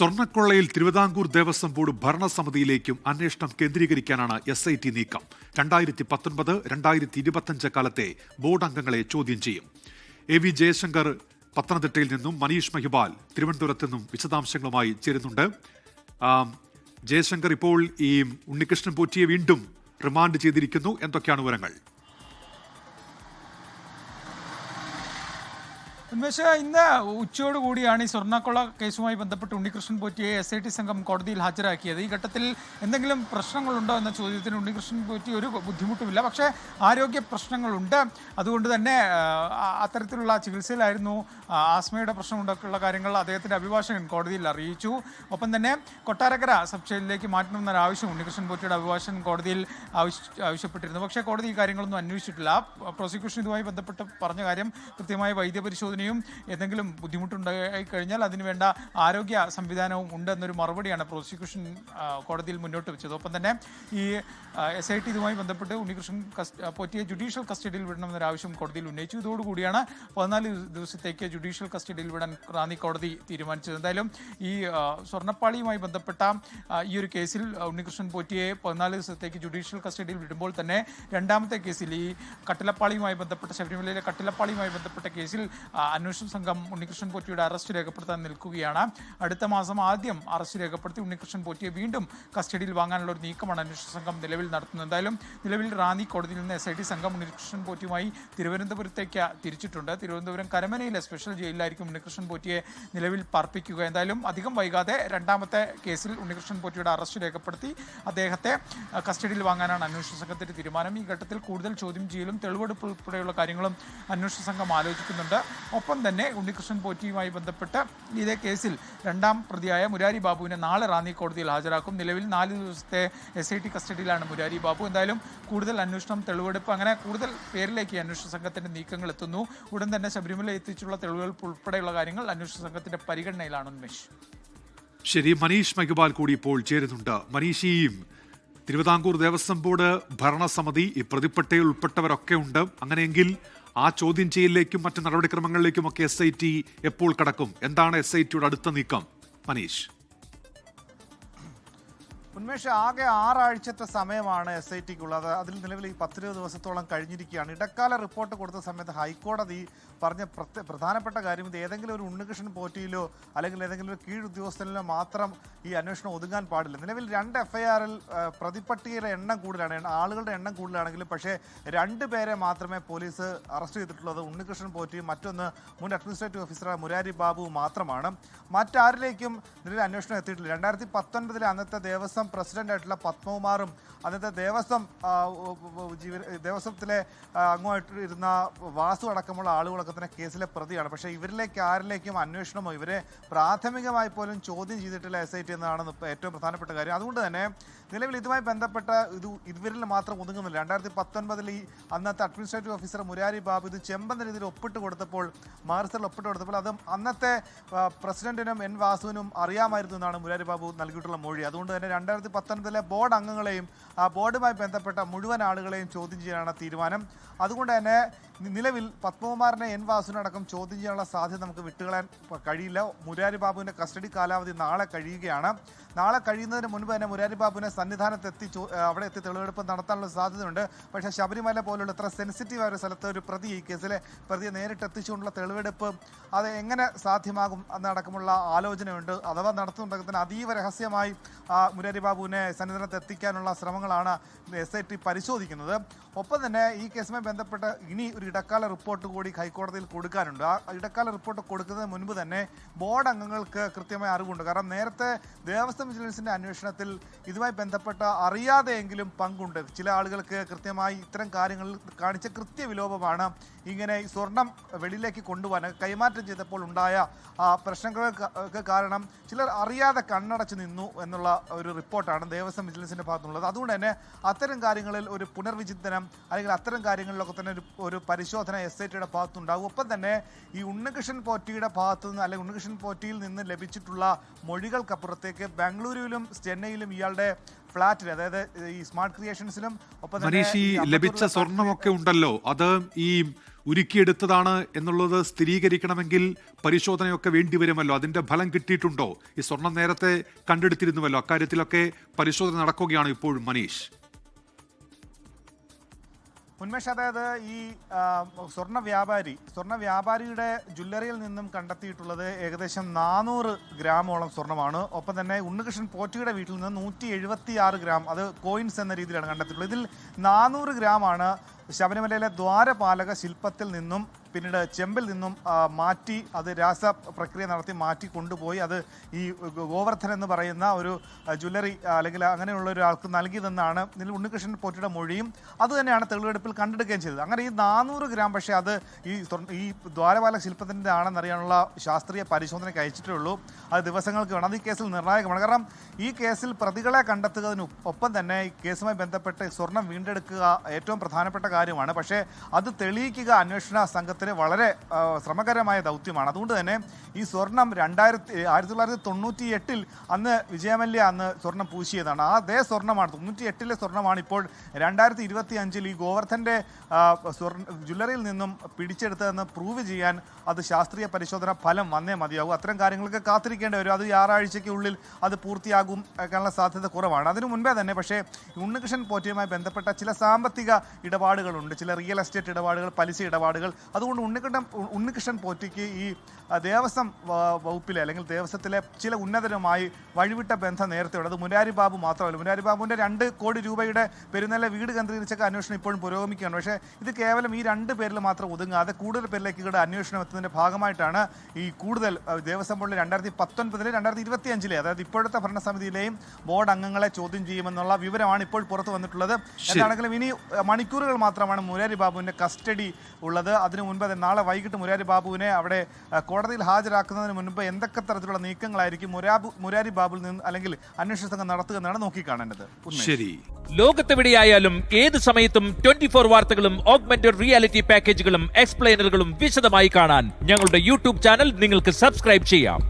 സ്വർണക്കൊള്ളയിൽ Travancore Devaswom board ഭരണസമിതിയിലേക്കും അന്വേഷണം കേന്ദ്രീകരിക്കാനാണ് എസ് ഐ ടി നീക്കം. രണ്ടായിരത്തി പത്തൊൻപത് രണ്ടായിരത്തി ഇരുപത്തഞ്ച് കാലത്തെ ബോർഡ് അംഗങ്ങളെ ചോദ്യം ചെയ്യും. എ വി ജയശങ്കർ പത്തനംതിട്ടയിൽ നിന്നും മനീഷ് മഹിബാൽ തിരുവനന്തപുരത്ത് നിന്നും വിശദാംശങ്ങളുമായി ചേരുന്നുണ്ട്. ജയശങ്കർ ഇപ്പോൾ ഈ ഉണ്ണികൃഷ്ണൻ പോറ്റിയെ വീണ്ടും റിമാൻഡ് ചെയ്തിരിക്കുന്നു. എന്തൊക്കെയാണ് വിവരങ്ങൾ? ഉന്മേഷ ഇന്ന് ഉച്ചയോടുകൂടിയാണ് ഈ സ്വർണക്കൊള്ള കേസുമായി ബന്ധപ്പെട്ട് ഉണ്ണികൃഷ്ണൻ പോറ്റിയെ എസ് ഐ ടി സംഘം കോടതിയിൽ ഹാജരാക്കിയത്. ഈ ഘട്ടത്തിൽ എന്തെങ്കിലും പ്രശ്നങ്ങളുണ്ടോ എന്ന ചോദ്യത്തിന് ഉണ്ണികൃഷ്ണൻ പോറ്റി ഒരു ബുദ്ധിമുട്ടുമില്ല. പക്ഷേ ആരോഗ്യ പ്രശ്നങ്ങളുണ്ട്. അതുകൊണ്ട് തന്നെ അത്തരത്തിലുള്ള ചികിത്സയിലായിരുന്നു ആസ്മയുടെ പ്രശ്നമുണ്ടൊക്കെയുള്ള കാര്യങ്ങൾ അദ്ദേഹത്തിന്റെ അഭിഭാഷകൻ കോടതിയിൽ അറിയിച്ചു. ഒപ്പം തന്നെ കൊട്ടാരക്കര സബ് ജയിലിലേക്ക് മാറ്റണമെന്നൊരു ആവശ്യം ഉണ്ണികൃഷ്ണൻ പോറ്റിയുടെ അഭിഭാഷകൻ കോടതിയിൽ ആവശ്യപ്പെട്ടിരുന്നു. പക്ഷേ കോടതി ഈ കാര്യങ്ങളൊന്നും അന്വേഷിച്ചിട്ടില്ല. പ്രോസിക്യൂഷൻ ഇതുമായി ബന്ധപ്പെട്ട് പറഞ്ഞ കാര്യം കൃത്യമായ വൈദ്യപരിശോധനയും എന്തെങ്കിലും ബുദ്ധിമുട്ടുണ്ടായി കഴിഞ്ഞാൽ അതിനുവേണ്ട ആരോഗ്യ സംവിധാനവും ഉണ്ടെന്നൊരു മറുപടിയാണ് പ്രോസിക്യൂഷൻ കോടതിയിൽ മുന്നോട്ട് വെച്ചത്. ഒപ്പം തന്നെ ഈ എസ് ഐ ടി ഇതുമായി ബന്ധപ്പെട്ട് ഉണ്ണികൃഷ്ണൻ പോറ്റിയെ ജുഡീഷ്യൽ കസ്റ്റഡിയിൽ വിടണമെന്നൊരു ആവശ്യം കോടതിയിൽ ഉന്നയിച്ചു. ഇതോടുകൂടിയാണ് പതിനാല് ദിവസത്തേക്ക് ജുഡീഷ്യൽ കസ്റ്റഡിയിൽ വിടാൻ റാന്നി കോടതി തീരുമാനിച്ചത്. എന്തായാലും ഈ സ്വർണപ്പാളിയുമായി ബന്ധപ്പെട്ട ഈ ഒരു കേസിൽ ഉണ്ണികൃഷ്ണൻ പോറ്റിയെ പതിനാല് ദിവസത്തേക്ക് ജുഡീഷ്യൽ കസ്റ്റഡിയിൽ വിടുമ്പോൾ തന്നെ രണ്ടാമത്തെ കേസിൽ ഈ കട്ടിലപ്പാളിയുമായി ബന്ധപ്പെട്ട ശബരിമലയിലെ കട്ടിലപ്പാളിയുമായി ബന്ധപ്പെട്ട കേസിൽ അന്വേഷണ സംഘം ഉണ്ണികൃഷ്ണൻ പോറ്റിയുടെ അറസ്റ്റ് രേഖപ്പെടുത്താൻ നിൽക്കുകയാണ്. അടുത്ത മാസം ആദ്യം അറസ്റ്റ് രേഖപ്പെടുത്തി ഉണ്ണികൃഷ്ണൻ പോറ്റിയെ വീണ്ടും കസ്റ്റഡിയിൽ വാങ്ങാനുള്ള ഒരു നീക്കമാണ് അന്വേഷണ സംഘം നിലവിൽ നടത്തുന്നത്. എന്തായാലും നിലവിൽ റാന്നി കോടതിയിൽ നിന്ന് എസ് ഐ ടി സംഘം ഉണ്ണികൃഷ്ണൻ പോറ്റിയുമായി തിരുവനന്തപുരത്തേക്ക് തിരിച്ചിട്ടുണ്ട്. തിരുവനന്തപുരം കരമനയിലെ സ്പെഷ്യൽ ജയിലിലായിരിക്കും ഉണ്ണികൃഷ്ണൻ പോറ്റിയെ നിലവിൽ പാർപ്പിക്കുക. എന്തായാലും അധികം വൈകാതെ രണ്ടാമത്തെ കേസിൽ ഉണ്ണികൃഷ്ണൻ പോറ്റിയുടെ അറസ്റ്റ് രേഖപ്പെടുത്തി അദ്ദേഹത്തെ കസ്റ്റഡിയിൽ വാങ്ങാനാണ് അന്വേഷണ സംഘത്തിന്റെ തീരുമാനം. ഈ ഘട്ടത്തിൽ കൂടുതൽ ചോദ്യം ചെയ്യലും തെളിവെടുപ്പ് ഉൾപ്പെടെയുള്ള കാര്യങ്ങളും അന്വേഷണ സംഘം ആലോചിക്കുന്നുണ്ട്. ഒപ്പം തന്നെ ഉണ്ണികൃഷ്ണൻ പോറ്റിയുമായി ബന്ധപ്പെട്ട ഇതേ കേസിൽ രണ്ടാം പ്രതിയായ മുരാരി ബാബുവിനെ നാളെ റാന്നി കോടതിയിൽ ഹാജരാക്കും. നിലവിൽ നാല് ദിവസത്തെ എസ് ഐ ടി കസ്റ്റഡിയിലാണ് മുരാരി ബാബു. എന്തായാലും കൂടുതൽ അന്വേഷണം തെളിവെടുപ്പ് അങ്ങനെ കൂടുതൽ പേരിലേക്ക് അന്വേഷണ സംഘത്തിന്റെ നീക്കങ്ങൾ എത്തുന്നു. ഉടൻ തന്നെ ശബരിമല എത്തിച്ചുള്ള തെളിവുകൾ ഉൾപ്പെടെയുള്ള കാര്യങ്ങൾ അന്വേഷണ സംഘത്തിന്റെ പരിഗണനയിലാണ് ഉന്മേഷ്. ശരി മനീഷ് മഹിബാൽ കൂടി ഇപ്പോൾ ചേരുന്നുണ്ട്. മനീഷിയും തിരുവിതാംകൂർ ദേവസ്വം ബോർഡ് ഭരണസമിതി ഈ പ്രതിപ്പട്ടയിൽ ഉൾപ്പെട്ടവരൊക്കെ ഉണ്ട്. അങ്ങനെയെങ്കിൽ ആ ചോദ്യം ചെയ്യലിലേക്കും മറ്റ് നടപടിക്രമങ്ങളിലേക്കും ഒക്കെ എസ് എപ്പോൾ കടക്കും? എന്താണ് എസ് ഐ ടിയുടെ അടുത്ത നീക്കം? മനീഷ്. ഉന്മേഷ് ആകെ ആറാഴ്ചത്തെ സമയമാണ് എസ് ഐ ടിക്കുള്ളത് അതിൽ നിലവിൽ ഈ പത്തിരുപത് ദിവസത്തോളം കഴിഞ്ഞിരിക്കുകയാണ്. ഇടക്കാല റിപ്പോർട്ട് കൊടുത്ത സമയത്ത് ഹൈക്കോടതി പറഞ്ഞ പ്രധാനപ്പെട്ട കാര്യം ഇത് ഏതെങ്കിലും ഒരു ഉണ്ണികൃഷ്ണൻ പോറ്റിയിലോ അല്ലെങ്കിൽ ഏതെങ്കിലും ഒരു കീഴ് ഉദ്യോഗസ്ഥനിലോ മാത്രം ഈ അന്വേഷണം ഒതുങ്ങാൻ പാടില്ല. നിലവിൽ രണ്ട് എഫ്ഐആറിൽ പ്രതിപട്ടികയുടെ എണ്ണം കൂടുതലാണ്. ആളുകളുടെ എണ്ണം കൂടുതലാണെങ്കിലും പക്ഷേ രണ്ട് പേരെ മാത്രമേ പോലീസ് അറസ്റ്റ് ചെയ്തിട്ടുള്ളത് ഉണ്ണികൃഷ്ണൻ പോറ്റിയും മറ്റൊന്ന് മുൻ അഡ്മിനിസ്ട്രേറ്റീവ് ഓഫീസറായ മുരാരി ബാബു മാത്രമാണ്. മറ്റാരിലേക്കും നിലവിൽ അന്വേഷണം എത്തിയിട്ടില്ല. രണ്ടായിരത്തി പത്തൊൻപതിലെ അന്നത്തെ ദേവസ്വം പ്രസിഡന്റ് ആയിട്ടുള്ള പത്മകുമാറും അന്നത്തെ ദേവസ്വം ജീവി ദേവസ്വത്തിലെ അംഗമായിട്ട് ഇരുന്ന വാസു അടക്കമുള്ള ആളുകളൊക്കെ തന്നെ കേസിലെ പ്രതിയാണ്. പക്ഷേ ഇവരിലേക്ക് ആരിലേക്കും അന്വേഷണമോ ഇവരെ പ്രാഥമികമായി പോലും ചോദ്യം ചെയ്തിട്ടില്ല എസ് ഐ ടി ഏറ്റവും പ്രധാനപ്പെട്ട കാര്യം. അതുകൊണ്ട് തന്നെ നിലവിൽ ഇതുമായി ബന്ധപ്പെട്ട ഇത് ഇവരിൽ മാത്രം ഒതുങ്ങുന്നില്ല. രണ്ടായിരത്തി പത്തൊൻപതിൽ ഈ അന്നത്തെ അഡ്മിനിസ്ട്രേറ്റീവ് ഓഫീസർ മുരാരി ബാബു ഇത് ചെമ്പെന്ന രീതിയിൽ ഒപ്പിട്ട് കൊടുത്തപ്പോൾ മാർസൽ ഒപ്പിട്ട് കൊടുത്തപ്പോൾ അത് അന്നത്തെ പ്രസിഡന്റിനും എൻ വാസുവിനും അറിയാമായിരുന്നു എന്നാണ് മുരാരി ബാബു നൽകിയിട്ടുള്ള മൊഴി. അതുകൊണ്ട് തന്നെ രണ്ടായിരത്തി പത്തൊൻപതിലെ ബോർഡ് അംഗങ്ങളെയും ആ ബോർഡുമായി ബന്ധപ്പെട്ട മുഴുവൻ ആളുകളെയും ചോദ്യം ചെയ്യാനാണ് തീരുമാനം. അതുകൊണ്ട് തന്നെ നിലവിൽ പത്മകുമാറിനെ എൻ വാസുവിനടക്കം ചോദ്യം ചെയ്യാനുള്ള സാധ്യത നമുക്ക് വിട്ടുകളയാൻ കഴിയില്ല. മുരാരി ബാബുവിന്റെ കസ്റ്റഡി കാലാവധി നാളെ കഴിയുകയാണ്. നാളെ കഴിയുന്നതിന് മുൻപ് തന്നെ മുരാരി ബാബുവിനെ സന്നിധാനത്തെത്തി അവിടെ എത്തി തെളിവെടുപ്പ് നടത്താനുള്ള സാധ്യതയുണ്ട്. പക്ഷേ ശബരിമല പോലുള്ള ഇത്ര സെൻസിറ്റീവ് ആയ ഒരു സ്ഥലത്ത് ഒരു പ്രതി ഈ കേസിലെ പ്രതിയെ നേരിട്ട് എത്തിച്ചുകൊണ്ടുള്ള തെളിവെടുപ്പ് അത് എങ്ങനെ സാധ്യമാകും എന്നടക്കമുള്ള ആലോചനയുണ്ട്. അഥവാ നടത്തുന്നുണ്ടെങ്കിൽ തന്നെ അതീവ രഹസ്യമായി മുരാരി ബാബുവിനെ സന്നിധാനത്ത് എത്തിക്കാനുള്ള ശ്രമങ്ങളാണ് എസ് ഐ ടി പരിശോധിക്കുന്നത്. ഒപ്പം തന്നെ ഈ കേസുമായി ബന്ധപ്പെട്ട് ഇനി ഒരു ഇടക്കാല റിപ്പോർട്ട് കൂടി ഹൈക്കോടതിയിൽ കൊടുക്കാനുണ്ട്. ആ ഇടക്കാല റിപ്പോർട്ട് കൊടുക്കുന്നതിന് മുൻപ് തന്നെ ബോർഡ് അംഗങ്ങൾക്ക് കൃത്യമായ അറിവുണ്ട്. കാരണം നേരത്തെ ദേവസ്വം വിജിലൻസിന്റെ അന്വേഷണത്തിൽ ഇതുമായി ബന്ധപ്പെട്ട അറിയാതെയെങ്കിലും പങ്കുണ്ട്. ചില ആളുകൾക്ക് കൃത്യമായി ഇത്തരം കാര്യങ്ങൾ കാണിച്ച കൃത്യവിലോപമാണ് ഇങ്ങനെ സ്വർണം വെളിയിലേക്ക് കൊണ്ടുപോകാൻ കൈമാറ്റം ചെയ്തപ്പോൾ ഉണ്ടായ പ്രശ്നങ്ങൾക്ക് കാരണം ചിലർ അറിയാതെ കണ്ണടച്ച് നിന്നു എന്നുള്ള ഒരു റിപ്പോർട്ടാണ് ദേവസ്വം വിജിലൻസിന്റെ ഭാഗത്തുള്ളത് അതുകൊണ്ട് തന്നെ അത്തരം കാര്യങ്ങളിൽ ഒരു പുനർവിചിന്തനം അല്ലെങ്കിൽ അത്തരം കാര്യങ്ങളിലൊക്കെ തന്നെ ഒരു ഒരു പരിശോധന എസ് ഐ ടിയുടെ ഭാഗത്തുണ്ടാകും. ഒപ്പം തന്നെ ഈ ഉണ്ണികൃഷ്ണൻ പോറ്റിയുടെ ഭാഗത്തു നിന്ന് അല്ലെങ്കിൽ ഉണ്ണികൃഷ്ണൻ പോറ്റിയിൽ നിന്ന് ലഭിച്ചിട്ടുള്ള മൊഴികൾക്കപ്പുറത്തേക്ക് ബാംഗ്ലൂരുവിലും ചെന്നൈയിലും ഇയാളുടെ ഫ്ലാറ്റിൽ അതായത് ഈ സ്മാർട്ട് ക്രിയേഷൻസിലും ഒപ്പം ലഭിച്ച സ്വർണമൊക്കെ ഉണ്ടല്ലോ. അത് ഈ ഉരുക്കിയെടുത്തതാണ് എന്നുള്ളത് സ്ഥിരീകരിക്കണമെങ്കിൽ പരിശോധനയൊക്കെ വേണ്ടിവരുമല്ലോ. അതിന്റെ ഫലം കിട്ടിയിട്ടുണ്ടോ? ഈ സ്വർണം നേരത്തെ കണ്ടെടുത്തിരുന്നുവല്ലോ. അക്കാര്യത്തിലൊക്കെ പരിശോധന നടക്കുകയാണ് ഇപ്പോഴും മനീഷ്. ഉന്മേഷ് അതായത് ഈ സ്വർണ സ്വർണ വ്യാപാരി സ്വർണ വ്യാപാരിയുടെ ജ്വല്ലറിയിൽ നിന്നും കണ്ടെത്തിയിട്ടുള്ളത് ഏകദേശം നാനൂറ് ഗ്രാമോളം സ്വർണമാണ് ഒപ്പം തന്നെ ഉണ്ണികൃഷ്ണൻ പോറ്റിയുടെ വീട്ടിൽ നിന്ന് നൂറ്റി ഗ്രാം അത് കോയിൻസ് എന്ന രീതിയിലാണ് കണ്ടെത്തിയിട്ടുള്ളത്. ഇതിൽ നാനൂറ് ഗ്രാമാണ് ശബരിമലയിലെ ദ്വാരപാലക ശില്പത്തിൽ നിന്നും പിന്നീട് ചെമ്പിൽ നിന്നും മാറ്റി അത് രാസ പ്രക്രിയ നടത്തി മാറ്റി കൊണ്ടുപോയി അത് ഈ ഗോവർദ്ധൻ എന്ന് പറയുന്ന ഒരു ജ്വല്ലറി അല്ലെങ്കിൽ അങ്ങനെയുള്ള ഒരാൾക്ക് നൽകിയതെന്നാണ് ഇതിൽ ഉണ്ണികൃഷ്ണൻ പോറ്റിയുടെ മൊഴിയും. അത് തന്നെയാണ് തെളിവെടുപ്പിൽ കണ്ടെടുക്കുകയും ചെയ്തത്. അങ്ങനെ ഈ നാനൂറ് ഗ്രാം പക്ഷേ അത് ഈ ഈ ദ്വാരപാലക ശില്പത്തിന്റെ ആണെന്നറിയാനുള്ള ശാസ്ത്രീയ പരിശോധനയ്ക്ക് അയച്ചിട്ടേ ഉള്ളൂ അത് ദിവസങ്ങൾക്ക് വേണം. അത് ഈ കേസിൽ നിർണായകമാണ്. കാരണം ഈ കേസിൽ പ്രതികളെ കണ്ടെത്തുന്നതിന് ഒപ്പം തന്നെ ഈ കേസുമായി ബന്ധപ്പെട്ട് സ്വർണം വീണ്ടെടുക്കുക ഏറ്റവും പ്രധാനപ്പെട്ട കാര്യമാണ്. പക്ഷേ അത് തെളിയിക്കുക അന്വേഷണ സംഘത്തിന് വളരെ ശ്രമകരമായ ദൗത്യമാണ്. അതുകൊണ്ട് തന്നെ ഈ സ്വർണം രണ്ടായിരത്തി ആയിരത്തി തൊള്ളായിരത്തി തൊണ്ണൂറ്റി എട്ടിൽ അന്ന് വിജയമല്യ അന്ന് സ്വർണം പൂശിയതാണ്. ആ അതേ സ്വർണമാണ് തൊണ്ണൂറ്റി എട്ടിലെ സ്വർണമാണ് ഇപ്പോൾ രണ്ടായിരത്തി ഇരുപത്തി അഞ്ചിൽ ഈ ഗോവർദ്ധന്റെ സ്വർണ ജ്വല്ലറിയിൽ നിന്നും പിടിച്ചെടുത്തതെന്ന് പ്രൂവ് ചെയ്യാൻ അത് ശാസ്ത്രീയ പരിശോധന ഫലം വന്നേ മതിയാകും അത്തരം കാര്യങ്ങളൊക്കെ കാത്തിരിക്കേണ്ടി വരും. അത് ഈ ആറാഴ്ചയ്ക്കുള്ളിൽ അത് പൂർത്തിയാകും കാണാനുള്ള സാധ്യത കുറവാണ്. അതിനു മുൻപേ തന്നെ പക്ഷേ ഉണ്ണികൃഷ്ണൻ പോറ്റിയുമായി ബന്ധപ്പെട്ട ചില സാമ്പത്തിക ഇടപാടുകളുണ്ട്. ചില റിയൽ എസ്റ്റേറ്റ് ഇടപാടുകൾ പലിശ ഇടപാടുകൾ. അതുകൊണ്ട് ഉണ്ണികൃഷ്ണൻ ഉണ്ണികൃഷ്ണൻ പോറ്റിക്ക് ഈ ദേവസ്വം വകുപ്പിലെ അല്ലെങ്കിൽ ദേവസ്വത്തിലെ ചില ഉന്നതരുമായി വഴിവിട്ട ബന്ധം നേരത്തെ ഉള്ളത് അത് മുരാരി ബാബു മാത്രമല്ല. മുരാരി ബാബുവിന്റെ രണ്ട് കോടി രൂപയുടെ പെരുന്നല്ല വീട് കേന്ദ്രീകരിച്ചൊക്കെ അന്വേഷണം ഇപ്പോഴും പുരോഗമിക്കുകയാണ്. പക്ഷേ ഇത് കേവലം ഈ രണ്ട് പേരിൽ മാത്രം ഒതുങ്ങാതെ കൂടുതൽ പേരിലേക്ക് ഇവിടെ അന്വേഷണം എത്തുന്നതിന്റെ ഭാഗമായിട്ടാണ് ഈ കൂടുതൽ ദേവസ്വം ബോർഡിൽ രണ്ടായിരത്തി പത്തൊൻപതിലെ രണ്ടായിരത്തി ഇരുപത്തി അഞ്ചിലെ അതായത് ഇപ്പോഴത്തെ ഭരണസമിതിയിലെയും ബോർഡ് അംഗങ്ങളെ ചോദ്യം ചെയ്യുമെന്നുള്ള വിവരമാണ് ഇപ്പോൾ പുറത്തു വന്നിട്ടുള്ളത്. എന്താണെങ്കിലും ഇനി മണിക്കൂറുകൾ മണിക്കൂറുകൾ മാത്രമാണ് മുരാരി ബാബുവിന്റെ കസ്റ്റഡി ഉള്ളത്. അതിനു മുൻപ് നാളെ വൈകിട്ട് മുരാരി ബാബുവിനെ അവിടെ കോടതിയിൽ ഹാജരാക്കുന്നതിന് മുൻപ് എന്തൊക്കെ തരത്തിലുള്ള നീക്കങ്ങളായിരിക്കും മുരാബു മുരാരി ബാബുവിൽ നിന്ന് അല്ലെങ്കിൽ അന്വേഷണ സംഘം നോക്കിക്കാണേണ്ടത്. കാണേണ്ടത് ശരി. ലോകത്തെവിടെയായാലും ഏത് സമയത്തും ട്വന്റി ഫോർ വാർത്തകളും ഓഗ്മെന്റഡ് റിയാലിറ്റി പാക്കേജുകളും എക്സ്പ്ലെയിനറുകളും വിശദമായി കാണാൻ ഞങ്ങളുടെ യൂട്യൂബ് ചാനൽ നിങ്ങൾക്ക് സബ്സ്ക്രൈബ് ചെയ്യാം.